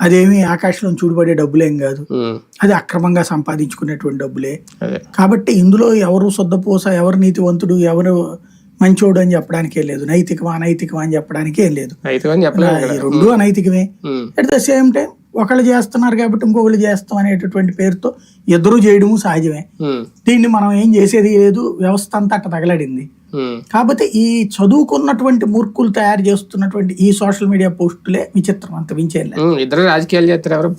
అదేమి ఆకాశంలో చూడబడే డబ్బులేం కాదు. అది అక్రమంగా సంపాదించుకునేటువంటి డబ్బులే. కాబట్టి ఇందులో ఎవరు శుద్ధపూస ఎవరు నీతివంతుడు ఎవరు మంచోడు అని చెప్పడానికే లేదు. నైతికమా అనైతికమా అని చెప్పడానికి ఏం లేదు రెండు అనైతికమే. అట్ ద సేమ్ టైం ఒకళ్ళు చేస్తున్నారు కాబట్టి ఇంకొకళ్ళు చేస్తాం అనేటటువంటి పేరుతో ఇద్దరు చేయడము సహజమే. దీన్ని మనం ఏం చేసేది లేదు వ్యవస్థ అంతా అట్ట తగలడింది. కాకపోతే ఈ చదువుకున్నటువంటి మూర్ఖులు తయారు చేస్తున్నటువంటి ఈ సోషల్ మీడియా పోస్టులే విచిత్రం అంత ఇద్దరు రాజకీయాలు చేస్తారు ఎవరు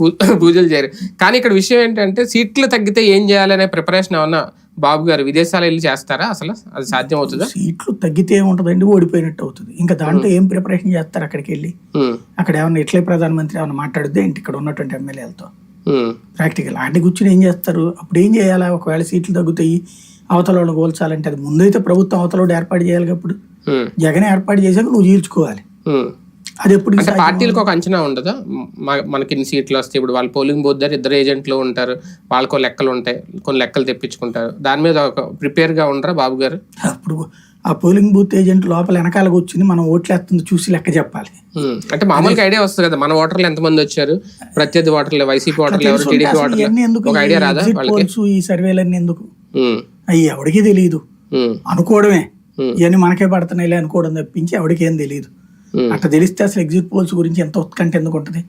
పూజలు చేయరు. కానీ ఇక్కడ విషయం ఏంటంటే సీట్లు తగ్గితే ఏం చేయాలనే ప్రిపరేషన్ ఏమన్నా బాబు గారు విదేశాలు వెళ్ళి చేస్తారా అసలు? అది సాధ్యం అవుతుందా సీట్లు తగ్గితే ఏముంటదండి? ఓడిపోయినట్టు అవుతుంది. ఇంకా దాంట్లో ఏం ప్రిపరేషన్ చేస్తారు అక్కడికి వెళ్ళి? అక్కడ ఏమన్నా ఇట్లే ప్రధానమంత్రి ఏమన్నా మాట్లాడితే ఏంటి ఇక్కడ ఉన్నటువంటి ఎమ్మెల్యేలతో? ప్రాక్టికల్ ఆటి కూర్చుని ఏం చేస్తారు? అప్పుడు ఏం చేయాలా? ఒకవేళ సీట్లు తగ్గుతాయి అవతల వాళ్ళని కోల్చాలంటే అది ముందైతే ప్రభుత్వం అవతల ఏర్పాటు చేయాలి అప్పుడు. జగన్ ఏర్పాటు చేశాక నువ్వు చీల్చుకోవాలి. అది ఎప్పుడు అంటే పార్టీలకు ఒక అంచనా ఉండదా? మనకి ఇన్ని సీట్లు వస్తాయి ఇప్పుడు వాళ్ళు పోలింగ్ బూత్ దగ్గర ఇద్దరు ఏజెంట్లు ఉంటారు వాళ్ళకో లెక్కలు ఉంటాయి కొన్ని లెక్కలు తెప్పించుకుంటారు. దాని మీద ఒక ప్రిపేర్గా ఉండరా బాబు గారు? అప్పుడు ఆ పోలింగ్ బూత్ ఏజెంట్ లోపల వెనకాల కూర్చుని మనం ఓట్లేస్తుంది చూసి లెక్క చెప్పాలి. అంటే మామూలుగా ఐడియా వస్తుంది కదా మన ఓటర్లు ఎంతమంది వచ్చారు? ప్రత్యర్థి ఓటర్లు వైసీపీ ఓటర్లు ఎవరు టీడీపీ ఓటర్లు? ఒక ఐడియా రాదా పోల్స్ ఈ సర్వేలన్నీ ఎందుకు? అవి ఎవడికి తెలియదు అనుకోవడమే. ఇవన్నీ మనకే పడుతున్నాయిలే అనుకోవడం తప్పించి ఎవడికి ఏం తెలియదు అట్లా తెలిస్తే అసలు ఎగ్జిట్ పోల్స్ గురించి ఎంత ఉత్కంఠ ఎందుకు ఉంటుంది?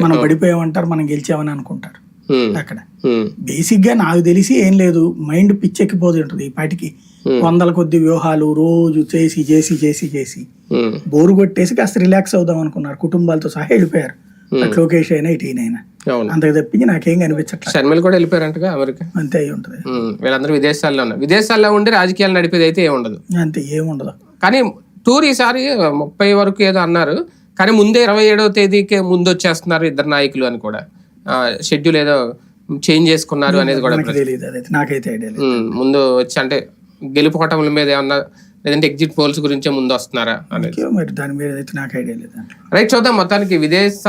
మనం పడిపోయామంటారు మనం గెలిచామని అనుకుంటారు. అక్కడ. బేసిక్గా నాకు తెలిసి ఏం లేదు. మైండ్ పిచ్చెక్కిపోతూ ఉంటుంది ఈ పాటికి. వందల కొద్ది వ్యూహాలు రోజు చేసి చేసి చేసి చేసి. బోరు కొట్టేసి కాస్త రిలాక్స్ అవుదాం అనుకున్నారు. కుటుంబాలతో సహా వెళ్ళిపోయారు. లోకేష్ అయినా ఇటు అవును. అంతకు తప్పించి నాకేం కనిపించట్లేదు. షర్మిల కూడా వెళ్ళిపోయారంటగా అమెరికా అంతే అయి ఉంటుంది. వీళ్ళందరూ విదేశాల్లో ఉన్నారు. విదేశాల్లో ఉండి రాజకీయాలు నడిపేది అయితే ఏమి ఉండదు. అంతే ఏముండదు కానీ టూర్ ఈసారి ముప్పై వరకు ఏదో అన్నారు. కానీ ముందే ఇరవై ఏడవ తేదీకే ముందు వచ్చేస్తున్నారు ఇద్దరు నాయకులు అని కూడా. షెడ్యూల్ ఏదో చేంజ్ చేసుకున్నారు అనేది కూడా నాకైతే ముందు వచ్చి అంటే గెలుపుకోవటముల మీద ఏమన్నా లేదంటే ఎగ్జిట్ పోల్స్ గురించే ముందు వస్తున్నారా అనేది. దాని మీద అయితే నాకు ఐడియా లేదు. రైట్ చూద్దాం. మొత్తానికి విదేశ